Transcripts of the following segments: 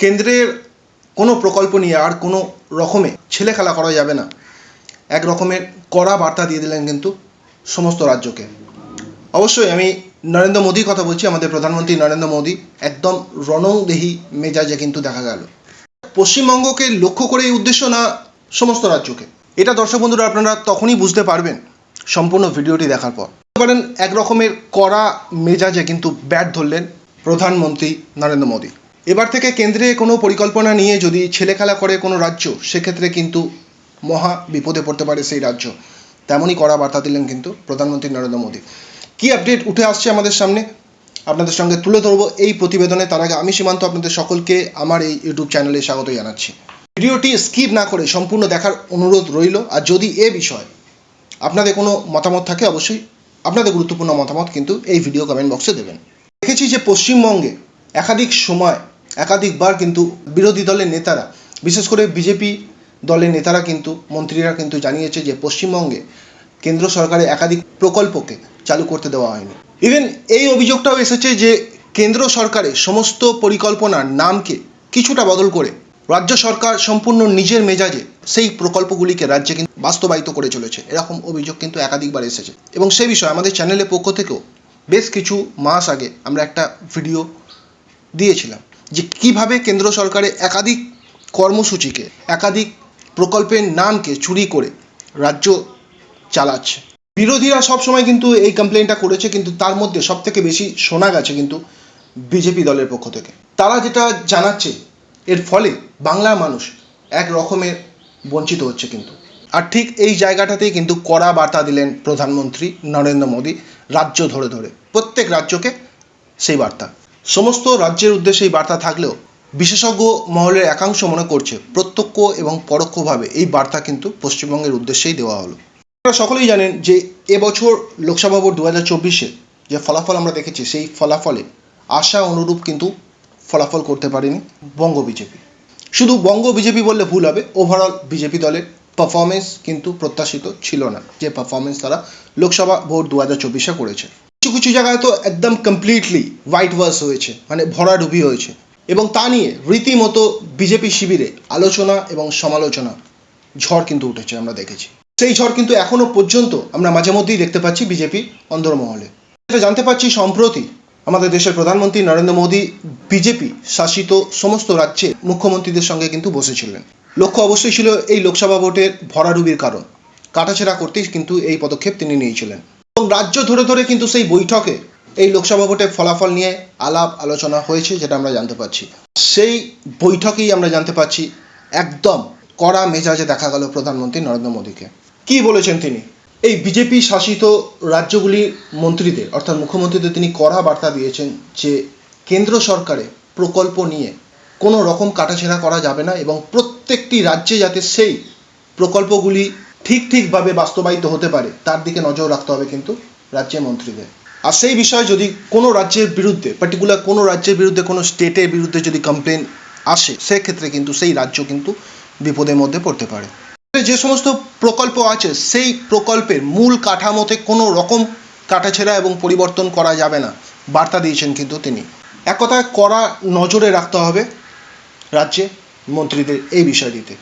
কেন্দ্রের কোনো প্রকল্প নিয়ে আর কোনো রকমে ছেলে খেলা করা যাবে না। এক রকমের কড়া বার্তা দিয়ে দিলেন কিন্তু সমস্ত রাজ্যকে। অবশ্যই আমি নরেন্দ্র মোদীর কথা বলছি, আমাদের প্রধানমন্ত্রী নরেন্দ্র মোদী একদম রণংদেহী মেজাজে কিন্তু দেখা গেল। পশ্চিমবঙ্গকে লক্ষ্য করে এই উদ্দেশ্য না সমস্ত রাজ্যকে? এটা দর্শক বন্ধুরা আপনারা তখনই বুঝতে পারবেন, সম্পূর্ণ ভিডিওটি দেখার পর। পারেন, এক রকমের কড়া মেজাজে কিন্তু ব্যাট ধরলেন প্রধানমন্ত্রী নরেন্দ্র মোদী। এবার থেকে কেন্দ্রে কোনো পরিকল্পনা নিয়ে যদি ছেলেখেলা করে কোনো রাজ্য, সেক্ষেত্রে কিন্তু মহা বিপদে পড়তে পারে সেই রাজ্য। তেমনই করা বার্তা দিলেন কিন্তু প্রধানমন্ত্রী নরেন্দ্র মোদী। কি আপডেট উঠে আসছে আমাদের সামনে? আপনাদের সঙ্গে তুলে ধরবো এই প্রতিবেদনে। তার আগে আমি সীমান্ত আপনাদের সকলকে আমার এই ইউটিউব চ্যানেলে স্বাগত জানাচ্ছি। ভিডিওটি স্কিপ না করে সম্পূর্ণ দেখার অনুরোধ রইল। আর যদি এ বিষয়ে আপনাদের কোনো মতামত থাকে, অবশ্যই আপনাদের গুরুত্বপূর্ণ মতামত কিন্তু এই ভিডিও কমেন্ট বক্সে দেবেন। দেখেছি যে পশ্চিমবঙ্গে একাধিক সময় একাধিকবার কিন্তু বিরোধী দলের নেতারা, বিশেষ করে বিজেপি দলের নেতারা কিন্তু, মন্ত্রীরা কিন্তু জানিয়েছে যে পশ্চিমবঙ্গে কেন্দ্র সরকারের একাধিক প্রকল্পকে চালু করতে দেওয়া হয়নি। ইভেন এই অভিযোগটাও এসেছে যে কেন্দ্র সরকারের সমস্ত পরিকল্পনার নামকে কিছুটা বদল করে রাজ্য সরকার সম্পূর্ণ নিজের মেজাজে সেই প্রকল্পগুলিকে রাজ্যে কিন্তু বাস্তবায়িত করে চলেছে। এরকম অভিযোগ কিন্তু একাধিকবার এসেছে। এবং সেই বিষয়ে আমাদের চ্যানেলের পক্ষ থেকেও বেশ কিছু মাস আগে আমরা একটা ভিডিও দিয়েছিলাম। যে কীভাবে কেন্দ্র সরকারের একাধিক কর্মসূচিকে, একাধিক প্রকল্পের নামকে চুরি করে রাজ্য চালাচ্ছে। বিরোধীরা সবসময় কিন্তু এই কমপ্লেনটা করেছে, কিন্তু তার মধ্যে সব থেকে বেশি শোনা গেছে কিন্তু বিজেপি দলের পক্ষ থেকে। তারা যেটা জানাচ্ছে, এর ফলে বাংলার মানুষ এক রকমের বঞ্চিত হচ্ছে কিন্তু। আর ঠিক এই জায়গাটাতেই কিন্তু কড়া বার্তা দিলেন প্রধানমন্ত্রী নরেন্দ্র মোদী, রাজ্য ধরে ধরে, প্রত্যেক রাজ্যকে সেই বার্তা। সমস্ত রাজ্যের উদ্দেশ্যে এই বার্তা থাকলেও বিশেষজ্ঞ মহলের একাংশ মনে করছে প্রত্যক্ষ এবং পরোক্ষভাবে এই বার্তা কিন্তু পশ্চিমবঙ্গের উদ্দেশ্যেই দেওয়া হলো। আপনারা সকলেই জানেন যে এবছর লোকসভা ভোট দু হাজার চব্বিশে যে ফলাফল আমরা দেখেছি, সেই ফলাফলে আশা অনুরূপ কিন্তু ফলাফল করতে পারেনি বঙ্গ বিজেপি। শুধু বঙ্গ বিজেপি বললে ভুল হবে ওভারঅল বিজেপি দলের পারফরমেন্স কিন্তু প্রত্যাশিত ছিল না যে পারফরমেন্স তারা লোকসভা ভোট দু হাজার চব্বিশে করেছে। কিছু কিছু জায়গায় তো একদম কমপ্লিটলি হোয়াইট ওয়াশ হয়েছে মানে ভরাডুবি হয়েছে। এবং তা নিয়ে রীতিমতো বিজেপি শিবিরে আলোচনা এবং সমালোচনা, ঝড় কিন্তু উঠেছে, আমরা দেখেছি। সেই ঝড় কিন্তু এখনও পর্যন্ত আমরা মাঝে মধ্যেই দেখতে পাচ্ছি বিজেপি অন্দরমহলে। জানতে পারছি সম্প্রতি আমাদের দেশের প্রধানমন্ত্রী নরেন্দ্র মোদী বিজেপি শাসিত সমস্ত রাজ্যে মুখ্যমন্ত্রীদের সঙ্গে কিন্তু বসেছিলেন। লক্ষ্য অবশ্যই ছিল এই লোকসভা ভোটের ভরাডুবির কারণ। কাটাছেড়া করতেই কিন্তু এই পদক্ষেপ তিনি নিয়েছিলেন। রাজ্য ধরে ধরে কিন্তু সেই বৈঠকে এই লোকসভা ভোটের ফলাফল নিয়ে আলাপ আলোচনা হয়েছে, যেটা আমরা জানতে পারছি। সেই বৈঠকেই আমরা জানতে পারছি একদম কড়া মেজাজে দেখা গেল প্রধানমন্ত্রী নরেন্দ্র মোদীকে। কি বলেছেন তিনি? এই বিজেপি শাসিত রাজ্যগুলির মন্ত্রীদের, অর্থাৎ মুখ্যমন্ত্রীদের তিনি কড়া বার্তা দিয়েছেন যে কেন্দ্র সরকারে প্রকল্প নিয়ে কোনো রকম কাটাছেড়া করা যাবে না এবং প্রত্যেকটি রাজ্যে যাতে সেই প্রকল্পগুলি ঠিক ঠিকভাবে বাস্তবায়িত হতে পারে, তার দিকে নজর রাখতে হবে কিন্তু রাজ্যের মন্ত্রীদের। আর সেই বিষয়ে যদি কোনো রাজ্যের বিরুদ্ধে পার্টিকুলার কোনো রাজ্যের বিরুদ্ধে, কোনো স্টেটের বিরুদ্ধে যদি কমপ্লেন আসে, সেক্ষেত্রে কিন্তু সেই রাজ্য কিন্তু বিপদের মধ্যে পড়তে পারে। যে সমস্ত প্রকল্প আছে, সেই প্রকল্পের মূল কাঠামোতে কোনো রকম কাটাছেড়া এবং পরিবর্তন করা যাবে না, বার্তা দিয়েছেন কিন্তু তিনি। এক কথায় কড়া নজরে রাখতে হবে রাজ্যে মন্ত্রীদের এই বিষয়টিতে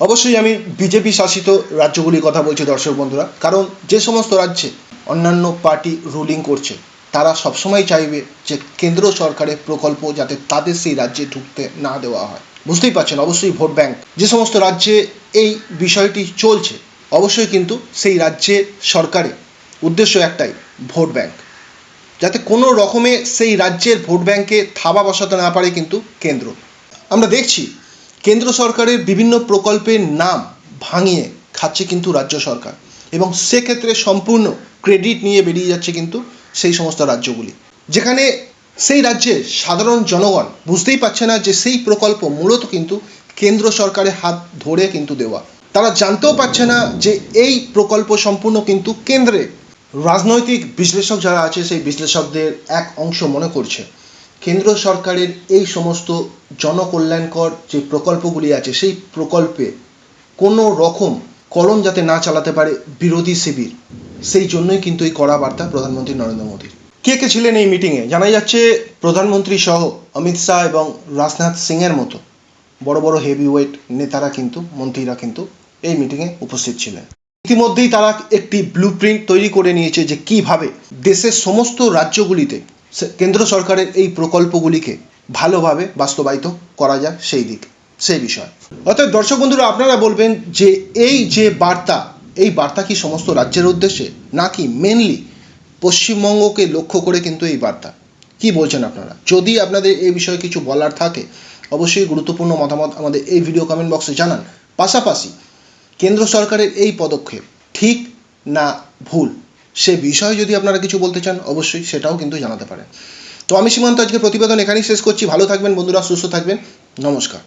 অবশ্যই আমি বিজেপি শাসিত রাজ্যগুলির কথা বলছি, দর্শক বন্ধুরা। কারণ যে সমস্ত রাজ্যে অন্যান্য পার্টি রুলিং করছে, তারা সবসময় চাইবে যে কেন্দ্র সরকারের প্রকল্প যাতে তাদের সেই রাজ্যে ঢুকতে না দেওয়া হয়। বুঝতেই পারছেন, অবশ্যই ভোট ব্যাংক। যে সমস্ত রাজ্যে এই বিষয়টি চলছে, অবশ্যই কিন্তু সেই রাজ্যের সরকারের উদ্দেশ্য একটাই, ভোট ব্যাংক। যাতে কোনো রকমে সেই রাজ্যের ভোট ব্যাংকে থাবা বসাতে না পারে কিন্তু কেন্দ্র। আমরা দেখছি কেন্দ্র সরকারের বিভিন্ন প্রকল্পের নাম ভাঙিয়ে খাচ্ছে কিন্তু রাজ্য সরকার। এবং সেক্ষেত্রে সম্পূর্ণ ক্রেডিট নিয়ে বেরিয়ে যাচ্ছে কিন্তু সেই সমস্ত রাজ্যগুলি। যেখানে সেই রাজ্যের সাধারণ জনগণ বুঝতেই পারছে না যে সেই প্রকল্প মূলত কিন্তু কেন্দ্র সরকারের হাত ধরে কিন্তু দেওয়া। তারা জানতেও পারছে না যে এই প্রকল্প সম্পূর্ণ কিন্তু কেন্দ্রে রাজনৈতিক বিশ্লেষক যারা আছে সেই বিশ্লেষকদের এক অংশ মনে করছে। কেন্দ্র সরকারের এই সমস্ত জনকল্যাণকর যে প্রকল্পগুলি আছে, সেই প্রকল্পে কোনো রকম কলম যাতে না চালাতে পারে বিরোধী শিবির, সেই জন্যই কিন্তু এই কড়া বার্তা প্রধানমন্ত্রী নরেন্দ্র মোদীর। কে কে ছিলেন এই মিটিংয়ে? জানা যাচ্ছে প্রধানমন্ত্রী সহ অমিত শাহ এবং রাজনাথ সিংয়ের মতো বড় বড় হেভিওয়েট নেতারা কিন্তু, মন্ত্রীরা কিন্তু এই মিটিংয়ে উপস্থিত ছিলেন। ইতিমধ্যেই তারা একটি ব্লু তৈরি করে নিয়েছে যে কীভাবে দেশের সমস্ত রাজ্যগুলিতে কেন্দ্র সরকারের এই প্রকল্পগুলিকে ভালোভাবে বাস্তবায়িত করা যায় সেই দিক, সেই বিষয়। অর্থাৎ দর্শক বন্ধুরা, আপনারা বলবেন যে এই যে বার্তা, এই বার্তা কি সমস্ত রাজ্যের উদ্দেশ্যে, নাকি মেনলি পশ্চিমবঙ্গকে লক্ষ্য করে কিন্তু এই বার্তা? কি বলছেন আপনারা? যদি আপনাদের এই বিষয়ে কিছু বলার থাকে, অবশ্যই গুরুত্বপূর্ণ মতামত আমাদের এই ভিডিও কমেন্ট বক্সে জানান। পাশাপাশি, কেন্দ্র সরকারের এই পদক্ষেপ ঠিক না ভুল? সে বিষয়ে যদি আপনারা কিছু বলতে চান, অবশ্যই সেটাও কিন্তু জানাতে পারেন তো আমি সীমান্ত আজকে প্রতিবেদন এখানেই শেষ করছি। ভালো থাকবেন বন্ধুরা, সুস্থ থাকবেন। নমস্কার।